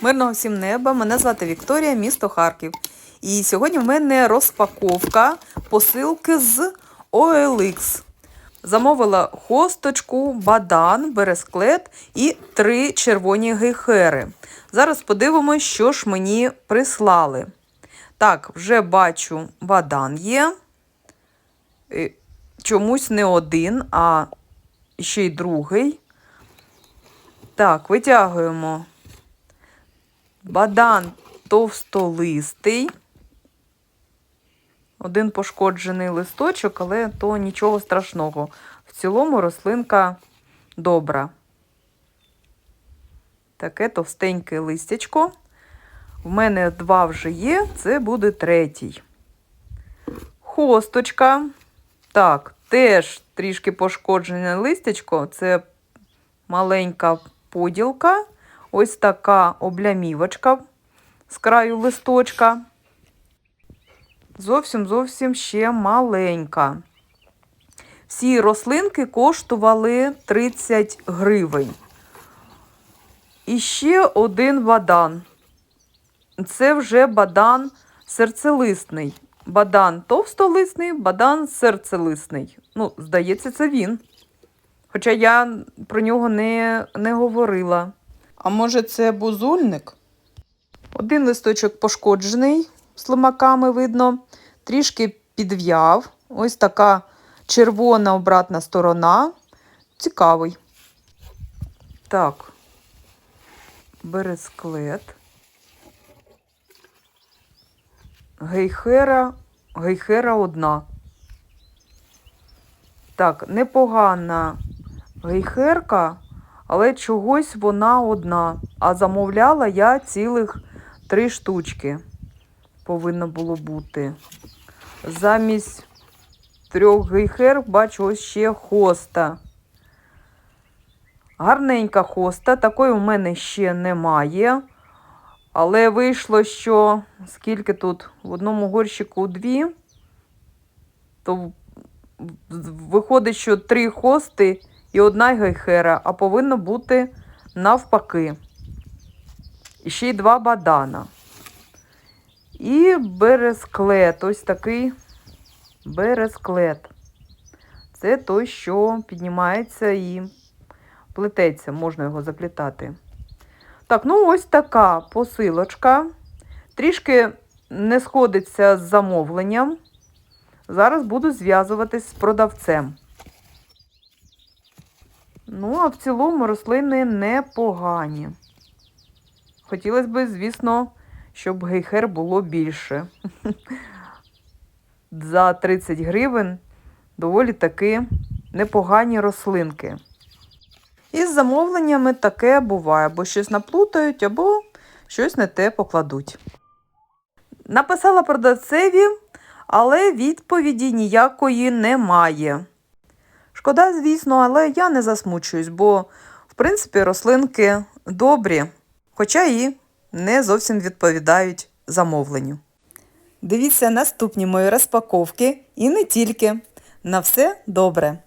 Мирного всім неба! Мене звати Вікторія, місто Харків. І сьогодні в мене розпаковка посилки з OLX. Замовила хосточку, бадан, бересклет і три червоні гейхери. Зараз подивимось, що ж мені прислали. Так, вже бачу, бадан є. Е, Чомусь не один, а ще й другий. Так, витягуємо. Бадан товстолистий. Один пошкоджений листочок, але то нічого страшного. В цілому рослинка добра. Таке товстеньке листячко. В мене два вже є, це буде третій. Хосточка. Так, теж трішки пошкоджене листячко. Це маленька поділка. Ось така облямівочка з краю листочка. Зовсім зовсім ще маленька. Всі рослинки коштували 30 гривень. І ще один бадан. Це вже бадан серцелисний. Бадан товстолисний, бадан серцелисний. Ну, здається, це він. Хоча я про нього не, не говорила. А може, це бузульник? Один листочок пошкоджений, слимаками видно, трішки підв'яв. Ось така червона обратна сторона. Цікавий. Так, бересклет. Гейхера, гейхера одна. Так, непогана гейхерка, але чогось вона одна. А замовляла я цілих три штучки. Повинно було бути. Замість трьох гейхер бачу ось ще хоста. Гарненька хоста, такої у мене ще немає. Але вийшло, що скільки тут в одному горщику дві, то виходить, що три хости і одна гейхера, а повинно бути навпаки. І ще й два бадана. І бересклет. Ось такий бересклет. Це той, що піднімається і плететься, можна його заплітати. Так, ну ось така посилочка. Трішки не сходиться з замовленням. Зараз буду зв'язуватись з продавцем. Ну, а в цілому рослини непогані. Хотілося б, звісно, щоб гейхер було більше. За 30 гривень доволі таки непогані рослинки. Із замовленнями таке буває, або щось наплутають, або щось не те покладуть. Написала продавцеві, але відповіді ніякої немає. Шкода, звісно, але я не засмучуюсь, бо, в принципі, рослинки добрі, хоча і не зовсім відповідають замовленню. Дивіться наступні мої розпаковки і не тільки. На все добре!